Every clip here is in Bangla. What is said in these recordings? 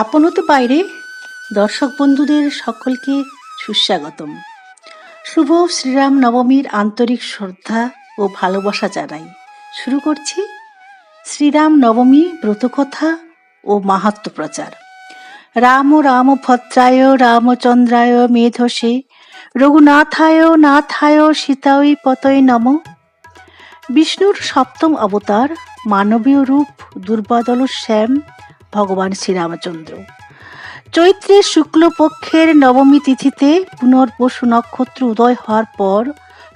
আপনতে বাইরে দর্শক বন্ধুদের সকলকে সুস্বাগতম। শুভ শ্রীরাম নবমীর আন্তরিক শ্রদ্ধা ও ভালোবাসা জানাই। শুরু করছি শ্রীরাম নবমী ব্রতকথা ও মাহাত্ম প্রচার। রাম রাম ভদ্রায় রামচন্দ্রায় মেধসে, রঘুনাথায়, নাথায় সীতায় পতয় নম। বিষ্ণুর সপ্তম অবতার মানবীয় রূপ দুর্বাদল শ্যাম। ভগবান শ্রীরামচন্দ্র। চৈত্রের শুক্লপক্ষের নবমী তিথিতে পুনর্বসু নক্ষত্র উদয় হওয়ার পর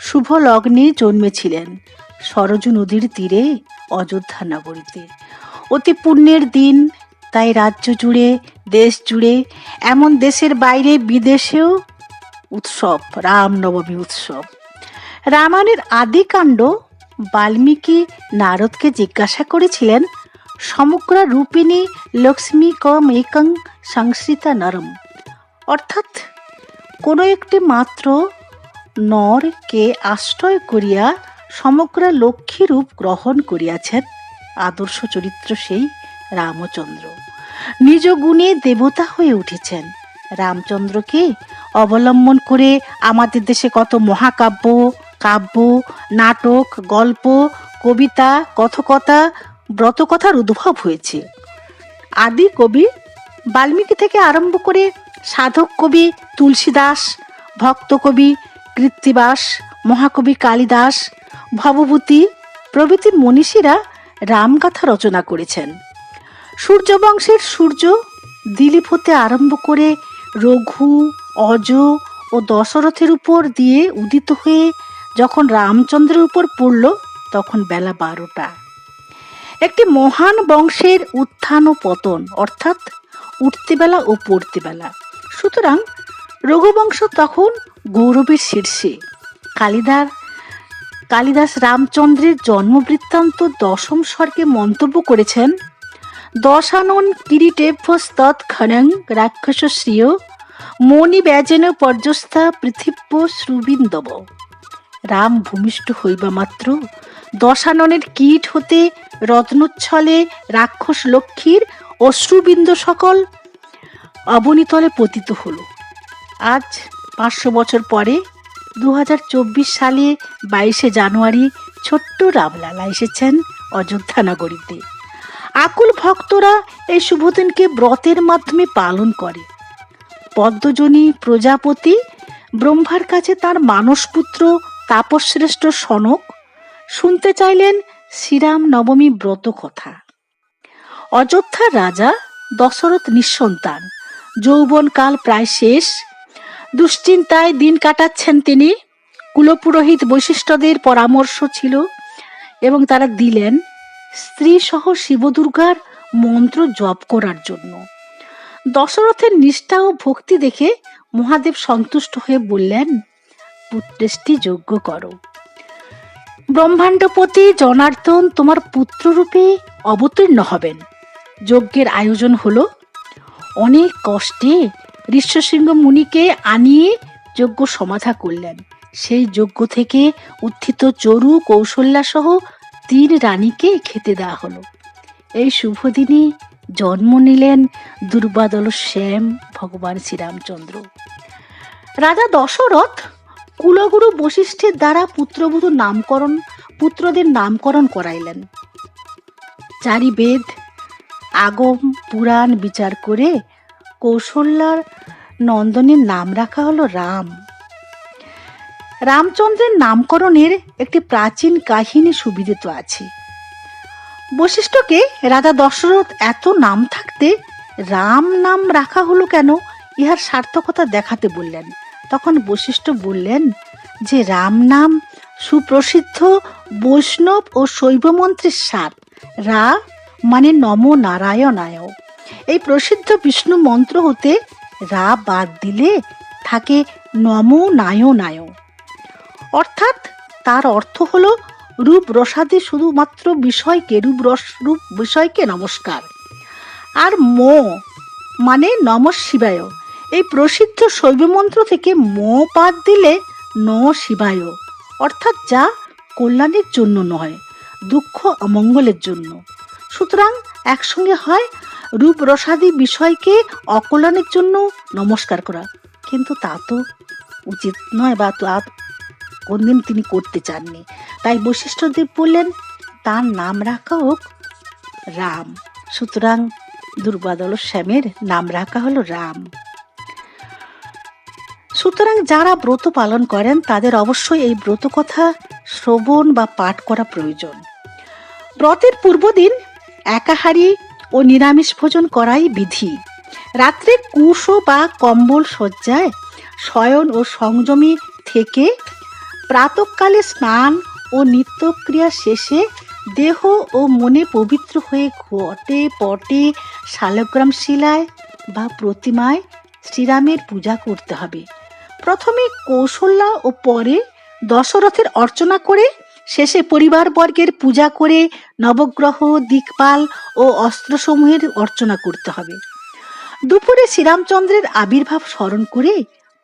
শুভ লগ্নে জন্মেছিলেন সরজু নদীর তীরে অযোধ্যা নগরীতে। অতি পুণ্যের দিন, তাই রাজ্য জুড়ে, দেশ জুড়ে, এমন দেশের বাইরে বিদেশেও উৎসব, রামনবমী উৎসব। রামায়ণের আদিকাণ্ড বাল্মীকি নারদকে জিজ্ঞাসা করেছিলেন সমগ্র রূপিণী লক্ষ্মী কম একং সংস্কৃতা নরম। অর্থাৎ কোনো একটি মাত্র নরকে আশ্রয় করিয়া সমগ্র লক্ষ্মী রূপ গ্রহণ করিয়াছেন আদর্শ চরিত্র সেই রামচন্দ্র। নিজ গুণে দেবতা হয়ে উঠেছেন। রামচন্দ্রকে অবলম্বন করে আমাদের দেশে কত মহাকাব্য, কাব্য, নাটক, গল্প, কবিতা, কথকতা ব্রতকথার উদ্ভব হয়েছে। আদি কবি বাল্মীকি থেকে আরম্ভ করে সাধক কবি তুলসীদাস, ভক্ত কবি কৃত্তিবাস, মহাকবি কালিদাস, ভবভূতি প্রভৃতি মনীষীরা রামগাথা রচনা করেছেন। সূর্যবংশের সূর্য দিলীপ হতে আরম্ভ করে রঘু, অজ ও দশরথের উপর দিয়ে উদিত হয়ে যখন রামচন্দ্রের উপর পড়ল, তখন বেলা বারোটা। একটি মহান বংশের উত্থান ও পতন অর্থাৎ উঠতে বেলা ও পড়তে বেলা সুতরাং রঘুবংশ তখন গৌরবের শীর্ষে। কালিদার, কালিদাস রামচন্দ্রের জন্মবৃত্তান্ত দশম স্বর্গে মন্তব্য করেছেন, দশানন কিরিটেভ্যস্তৎ খনং রাক্ষস শ্রিয় মণি ব্যাজেন পর্যস্তা পৃথিব্য শ্রুবিন্দব। রাম ভূমিষ্ঠ হইবা মাত্র দশাননের কীট হতে রত্নোচ্ছলে রাক্ষস লক্ষ্মীর অশ্রুবিন্দু সকল অবনীতলে পতিত হলো। আজ পাঁচশো বছর পরে দু হাজার চব্বিশ সালে বাইশে জানুয়ারি ছোট্ট রামলালা এসেছেন অযোধ্যা নগরীতে। আকুল ভক্তরা এই শুভদিনকে ব্রতের মাধ্যমে পালন করে। পদ্মজনী প্রজাপতি ব্রহ্মার কাছে তার মানসপুত্র তাপশ্রেষ্ঠ সনক শুনতে চাইলেন শ্রীরাম নবমী ব্রত কথা। অযোধ্যার রাজা দশরথ নিঃসন্তান। যৌবনকাল প্রায় শেষ। দুশ্চিন্তায় দিন কাটাচ্ছেন তিনি। কুলপুরোহিত বৈশিষ্ট্যদের পরামর্শ ছিল এবং তারা দিলেন স্ত্রী সহ শিবদুর্গার মন্ত্র জপ করার জন্য। দশরথের নিষ্ঠা ও ভক্তি দেখে মহাদেব সন্তুষ্ট হয়ে বললেন, পুত্রেষ্টি যজ্ঞ করো। ব্রহ্মাণ্ডপতি জনার্দন তোমার পুত্ররূপে অবতীর্ণ হবেন। যজ্ঞের আয়োজন হলো। অনেক কষ্টে ঋষ্যসিংহ মুনিকে আনিয়ে যজ্ঞ সমাধা করলেন। সেই যজ্ঞ থেকে উত্থিত চরু কৌশল্যা সহ তিন রানীকে খেতে দেওয়া হলো। এই শুভ দিনে জন্ম নিলেন দুর্বাদল শ্যাম ভগবান শ্রীরামচন্দ্র। রাজা দশরথ কুলগুরু বশিষ্ঠের দ্বারা পুত্রবধূ নামকরণ, পুত্রদের নামকরণ করাইলেন। চারি বেদ আগম, পুরাণ বিচার করে কৌশল্যার নন্দনের নাম রাখা হলো রাম। রামচন্দ্রের নামকরণের একটি প্রাচীন কাহিনী সুবিদিত আছে। বশিষ্ঠকে রাজা দশরথ এত নাম থাকতে রাম নাম রাখা হলো কেন, ইহার সার্থকতা দেখাতে বললেন। তখন বশিষ্ঠ বললেন, যে রাম নাম সুপ্রসিদ্ধ বৈষ্ণব ও শৈব মন্ত্রের সার, রা মানে নম নারায়ণায়। এই প্রসিদ্ধ বিষ্ণু মন্ত্র হতে রা বাদ দিলে থাকে নম নায়নায়। অর্থাৎ তার অর্থ হলো রূপ রসাদি শুধুমাত্র বিষয়কে রূপ রস রূপ বিষয়কে নমস্কার। আর ম মানে নম শিবায়। এই প্রসিদ্ধ শৈব মন্ত্র থেকে ম পাদ দিলে ন শিবায়। অর্থাৎ যা কল্যাণের জন্য নয়, দুঃখ অমঙ্গলের জন্য। সুতরাং একসঙ্গে হয় রূপ রসাদি বিষয়কে অকল্যাণের জন্য নমস্কার করা। কিন্তু তা তো উচিত নয় বা তা কোনদিন তিনি করতে চাননি। তাই বশিষ্ঠদেব বললেন, তার নাম রাখা হোক রাম। সুতরাং দুর্বাদল শ্যামের নাম রাখা হলো রাম। সুতরাং যারা ব্রত পালন করেন, তাদের অবশ্যই এই ব্রত কথা শ্রবণ বা পাঠ করা প্রয়োজন। ব্রতের পূর্বদিন একাহারি ও নিরামিষ ভোজন করাই বিধি। রাত্রে কুশো বা কম্বল শয্যায় শয়ন ও সংযমী থেকে প্রাতকালে স্নান ও নিত্যক্রিয়া শেষে দেহ ও মনে পবিত্র হয়ে ঘটে পটে শালগ্রাম শিলায় বা প্রতিমায় শ্রীরামের পূজা করতে হবে। প্রথমে কৌশল্যা ও পরে দশরথের অর্চনা করে শেষে পরিবারবর্গের পূজা করে নবগ্রহ, দিকপাল ও অস্ত্রসমূহের অর্চনা করতে হবে। দুপুরে শ্রীরামচন্দ্রের আবির্ভাব স্মরণ করে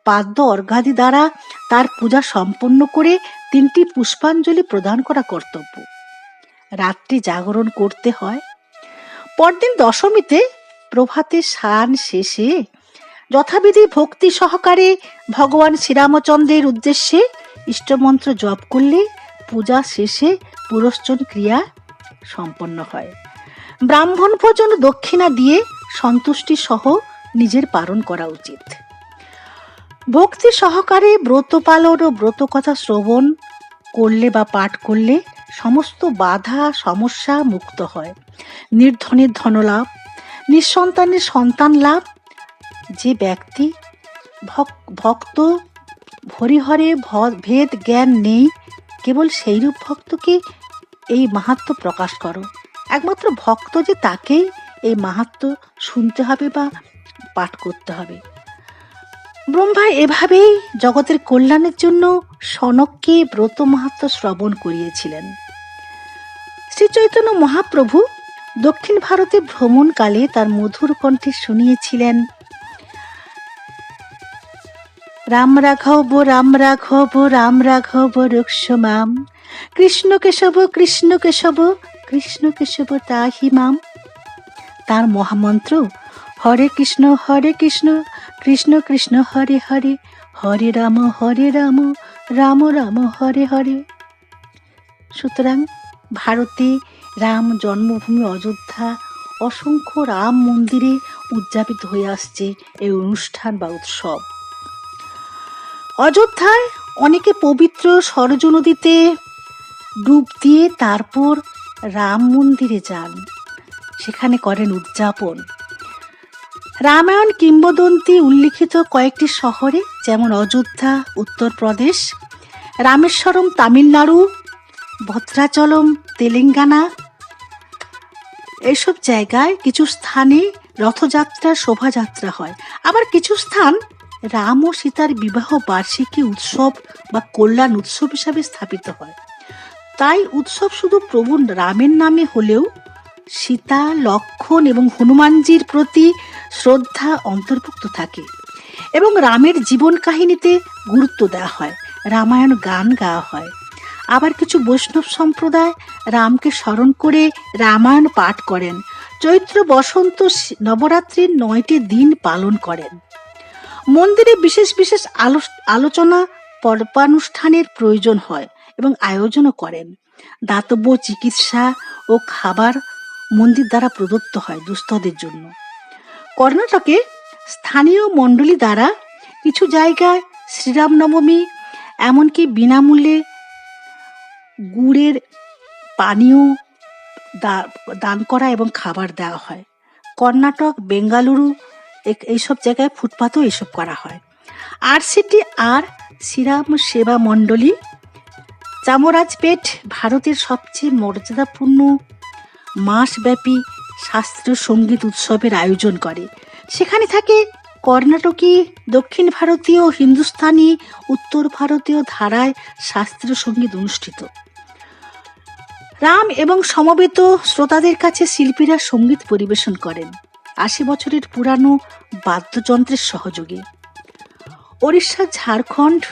পাদ্য অর্ঘাদি দ্বারা তার পূজা সম্পন্ন করে তিনটি পুষ্পাঞ্জলি প্রদান করা কর্তব্য। রাত্রি জাগরণ করতে হয়। পরদিন দশমীতে প্রভাতে স্নান শেষে যথাবিধি ভক্তি সহকারে ভগবান শ্রীরামচন্দ্রের উদ্দেশ্যে ইষ্টমন্ত্র জপ করলে পূজা শেষে পুরস্চন ক্রিয়া সম্পন্ন হয়। ব্রাহ্মণ ভোজন দক্ষিণা দিয়ে সন্তুষ্টি সহ নিজের পালন করা উচিত। ভক্তি সহকারে ব্রত পালন ও ব্রত কথা শ্রবণ করলে বা পাঠ করলে সমস্ত বাধা, সমস্যা মুক্ত হয়। নির্ধনের ধনলাভ, নিঃসন্তানের সন্তান লাভ যে ব্যক্তি ভক- ভক্ত, হরিহরে ভেদ জ্ঞান নেই, কেবল সেইরূপ ভক্তকে এই মাহাত্ম প্রকাশ করো। একমাত্র ভক্ত যে তাকেই এই মাহাত্ম শুনতে হবে বা পাঠ করতে হবে। ব্রহ্মা এভাবেই জগতের কল্যাণের জন্য সনককে ব্রত মাহাত্ম শ্রবণ করিয়েছিলেন। শ্রী চৈতন্য মহাপ্রভু দক্ষিণ ভারতে ভ্রমণকালে তার মধুর কণ্ঠে শুনিয়েছিলেন রাম রাঘব রাম রাঘব রাম রাঘব রুক্ষমাম কৃষ্ণ কেশব কৃষ্ণ কেশব কৃষ্ণ কেশব তাহি মাম। তার মহামন্ত্র, হরে কৃষ্ণ হরে কৃষ্ণ কৃষ্ণ কৃষ্ণ, হরে হরে হরে রাম হরে রাম রাম রাম, হরে হরে। সুতরাং ভারতে রাম জন্মভূমি অযোধ্যা অসংখ্য রাম মন্দিরে উদযাপিত হয়ে আসছে এই অনুষ্ঠান বা উৎসব। অযোধ্যায় অনেকে পবিত্র সরজ নদীতে ডুব দিয়ে তারপর রাম মন্দিরে যান। সেখানে করেন উদযাপন। রামায়ণ কিংবদন্তি উল্লিখিত কয়েকটি শহরে, যেমন অযোধ্যা, উত্তরপ্রদেশ, রামেশ্বরম, তামিলনাড়ু, ভদ্রাচলম, তেলেঙ্গানা, এসব জায়গায় কিছু স্থানে রথযাত্রা, শোভাযাত্রা হয়। আবার কিছু স্থান রাম ও সীতার বিবাহ বার্ষিকী উৎসব বা কল্যাণ উৎসব হিসাবে স্থাপিত হয়। তাই উৎসব শুধু প্রভু রামের নামে হলেও সীতা, লক্ষণ এবং হনুমানজির প্রতি শ্রদ্ধা অন্তর্ভুক্ত থাকে এবং রামের জীবন কাহিনীতে গুরুত্ব দেওয়া হয়, রামায়ণ গান গাওয়া হয়। আবার কিছু বৈষ্ণব সম্প্রদায় রামকে স্মরণ করে রামায়ণ পাঠ করেন। চৈত্র বসন্ত নবরাত্রির নয়টি দিন পালন করেন। মন্দিরে বিশেষ বিশেষ আলো- আলোচনা পর্বানুষ্ঠানের প্রয়োজন হয় এবং আয়োজনও করেন। দাতব্য চিকিৎসা ও খাবার মন্দির দ্বারা প্রদত্ত হয় দুস্থদের জন্য। কর্ণাটকে স্থানীয় মণ্ডলী দ্বারা কিছু জায়গায় শ্রীরাম নবমী এমনকি বিনামূল্যে গুড়ের পানীয় দান করা এবং খাবার দেওয়া হয়। কর্ণাটক, বেঙ্গালুরু এইসব জায়গায় ফুটপাতও এসব করা হয়। আর সিটি আর শ্রীরাম সেবা মণ্ডলী চামরাজপেট ভারতের সবচেয়ে মর্যাদাপূর্ণ মাসব্যাপী শাস্ত্রীয় সংগীত উৎসবের আয়োজন করে। সেখানে থাকে কর্ণাটকী, দক্ষিণ ভারতীয়, হিন্দুস্তানি, উত্তর ভারতীয় ধারায় শাস্ত্রীয় সংগীত অনুষ্ঠিত। রাম এবং সমবেত শ্রোতাদের কাছে শিল্পীরা সংগীত পরিবেশন করেন। আশি বছরের পুরানো বাদ্যযন্ত্রের সহযোগে। ওড়িশা, ঝাড়খণ্ড,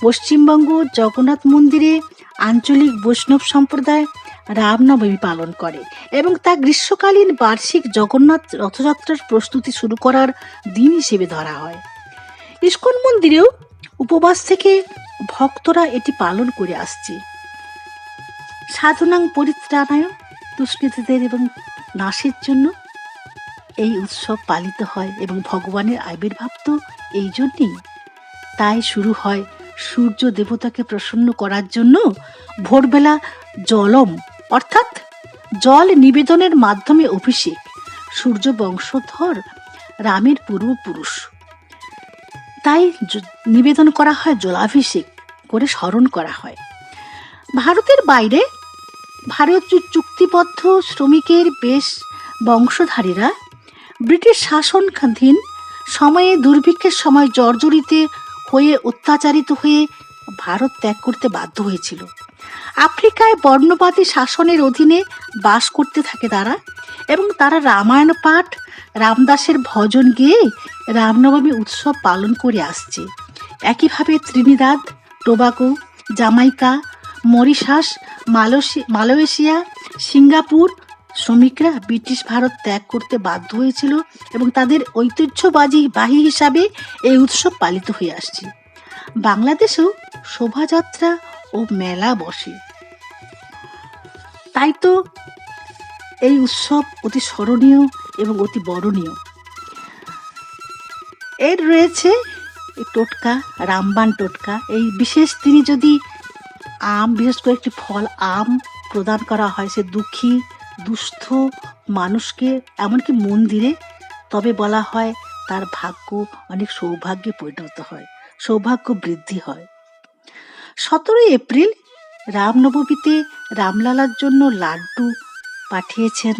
পশ্চিমবঙ্গ, জগন্নাথ মন্দিরে আঞ্চলিক বৈষ্ণব সম্প্রদায় রামনবমী পালন করে এবং তা গ্রীষ্মকালীন বার্ষিক জগন্নাথ রথযাত্রার প্রস্তুতি শুরু করার দিন হিসেবে ধরা হয়। ইস্কন মন্দিরেও উপবাস থেকে ভক্তরা এটি পালন করে আসছে। সাধনাং পরিত্রাণায়, দুষ্কৃতীদের এবং নাশের জন্য এই উৎসব পালিত হয় এবং ভগবানের আবির্ভাব তো এই জন্যই। তাই শুরু হয় সূর্য দেবতাকে প্রসন্ন করার জন্য ভোরবেলা জলম, অর্থাৎ জল নিবেদনের মাধ্যমে অভিষেক। সূর্য বংশধর রামের পূর্বপুরুষ। তাই নিবেদন করা হয়, জলাভিষেক করে স্মরণ করা হয়। ভারতের বাইরে ভারতীয় চুক্তিবদ্ধ শ্রমিকের বেশ বংশধারীরা ব্রিটিশ শাসনাধীন সময়ে দুর্ভিক্ষের সময় জর্জরিতে হয়ে অত্যাচারিত হয়ে ভারত ত্যাগ করতে বাধ্য হয়েছিল। আফ্রিকায় বর্ণবাদী শাসনের অধীনে বাস করতে থাকে তারা এবং তারা রামায়ণ পাঠ, রামদাসের ভজন গেয়ে রামনবমী উৎসব পালন করে আসছে। একইভাবে ত্রিনিদাদ টোবাকো জামাইকা, মরিশাস, মালয়েশি- মালয়েশিয়া, সিঙ্গাপুর শ্রমিকরা ব্রিটিশ ভারত ত্যাগ করতে বাধ্য হয়েছিল এবং তাদের ঐতিহ্যবাহী বাহী হিসাবে এই উৎসব পালিত হয়ে আসছে। বাংলাদেশেও শোভাযাত্রা ও মেলা বসে। তাই তো এই উৎসব অতি স্মরণীয় এবং অতি বরণীয়। এর রয়েছে টোটকা, রামবান টোটকা। এই বিশেষ তিনি যদি আম, বিশেষ করে একটি ফল আম প্রদান করা হয়, সে দুঃখী দুস্থ মানুষকে, এমনকি মন্দিরে, তবে বলা হয় তার ভাগ্য অনেক সৌভাগ্যে পরিণত হয়, সৌভাগ্য বৃদ্ধি হয়। সতেরোই এপ্রিল রামনবমীতে রামলালার জন্য লাড্ডু পাঠিয়েছেন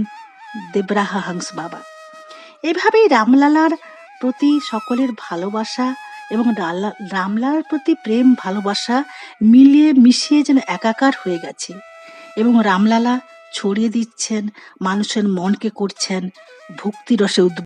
দেবরাহা হাংস বাবা। এভাবেই রামলালার প্রতি সকলের ভালোবাসা এবং রামলালার প্রতি প্রেম ভালোবাসা মিলিয়ে মিশিয়ে যেন একাকার হয়ে গেছে এবং রামলালা ছড়িয়ে দিচ্ছেন মানুষের মনকে করছেন ভক্তিরসে উদ্বুদ্ধ